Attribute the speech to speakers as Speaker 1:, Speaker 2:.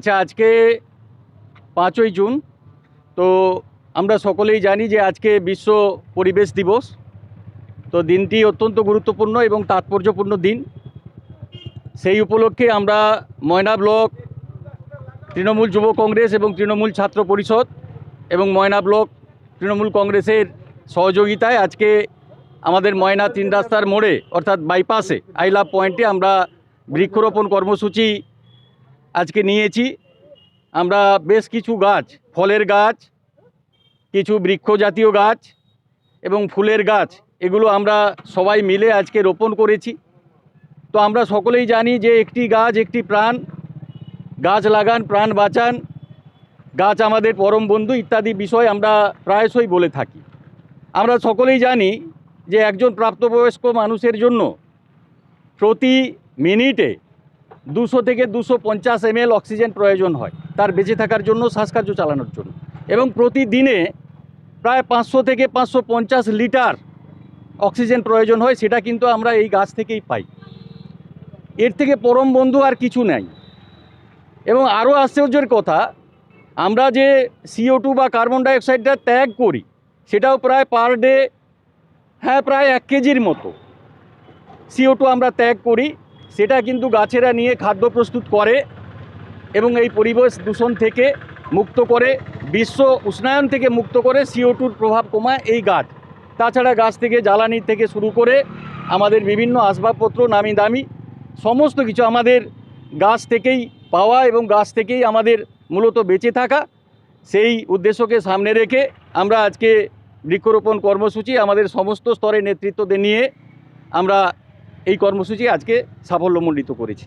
Speaker 1: আচ্ছা আজকে পাঁচই জুন, তো আমরা সকলেই জানি যে আজকে বিশ্ব পরিবেশ দিবস। তো দিনটি অত্যন্ত গুরুত্বপূর্ণ এবং তাৎপর্যপূর্ণ দিন। সেই উপলক্ষে আমরা ময়না ব্লক তৃণমূল যুব কংগ্রেস এবং তৃণমূল ছাত্র পরিষদ এবং ময়না ব্লক তৃণমূল কংগ্রেসের সহযোগিতায় আজকে আমাদের ময়না তিন রাস্তার মোড়ে, অর্থাৎ বাইপাসে আই লাভ পয়েন্টে আমরা বৃক্ষরোপণ কর্মসূচি আজকে নিয়েছি। আমরা বেশ কিছু গাছ, ফলের গাছ, কিছু বৃক্ষ জাতীয় গাছ এবং ফুলের গাছ, এগুলো আমরা সবাই মিলে আজকে রোপণ করেছি। তো আমরা সকলেই জানি যে একটি গাছ একটি প্রাণ, গাছ লাগান, প্রাণ বাঁচান, গাছ আমাদের পরম বন্ধু ইত্যাদি বিষয় আমরা প্রায়শই বলে থাকি। আমরা সকলেই জানি যে একজন প্রাপ্তবয়স্ক মানুষের জন্য প্রতি মিনিটে দুশো থেকে দুশো পঞ্চাশ এমএল অক্সিজেন প্রয়োজন হয়। তার বেঁচে থাকার জন্য, শ্বাসকার্য চালানোর জন্য। এবং প্রতিদিনে প্রায় পাঁচশো থেকে পাঁচশো পঞ্চাশ লিটার অক্সিজেন প্রয়োজন হয়, সেটা কিন্তু আমরা এই গাছ থেকেই পাই। এর থেকে পরম বন্ধু আর কিছু নাই। এবং আরও আশ্চর্যের কথা, আমরা যে সিও টু বা কার্বন ডাইঅক্সাইডটা ত্যাগ করি, সেটাও প্রায় পার ডে হ্যাঁ প্রায় এক কেজির মতো। সিও টু আমরা ত্যাগ করি। সেটা কিন্তু গাছেরা নিয়ে খাদ্য প্রস্তুত করে এবং এই পরিবেশ দূষণ থেকে মুক্ত করে, বিশ্ব উষ্ণায়ন থেকে মুক্ত করে সিও টুর প্রভাব কমায় এই গাছ। তাছাড়া গাছ থেকে জ্বালানি থেকে শুরু করে আমাদের বিভিন্ন আসবাবপত্র নামি দামি সমস্ত কিছু আমাদের গাছ থেকেই পাওয়া এবং গাছ থেকেই আমাদের মূলত বেঁচে থাকা। সেই উদ্দেশ্যকে সামনে রেখে আমরা আজকে বৃক্ষরোপণ কর্মসূচি, আমাদের সমস্ত স্তরের নেতৃত্বদের নিয়ে আমরা এই কর্মসূচি আজকে সাফল্যমণ্ডিত করেছি।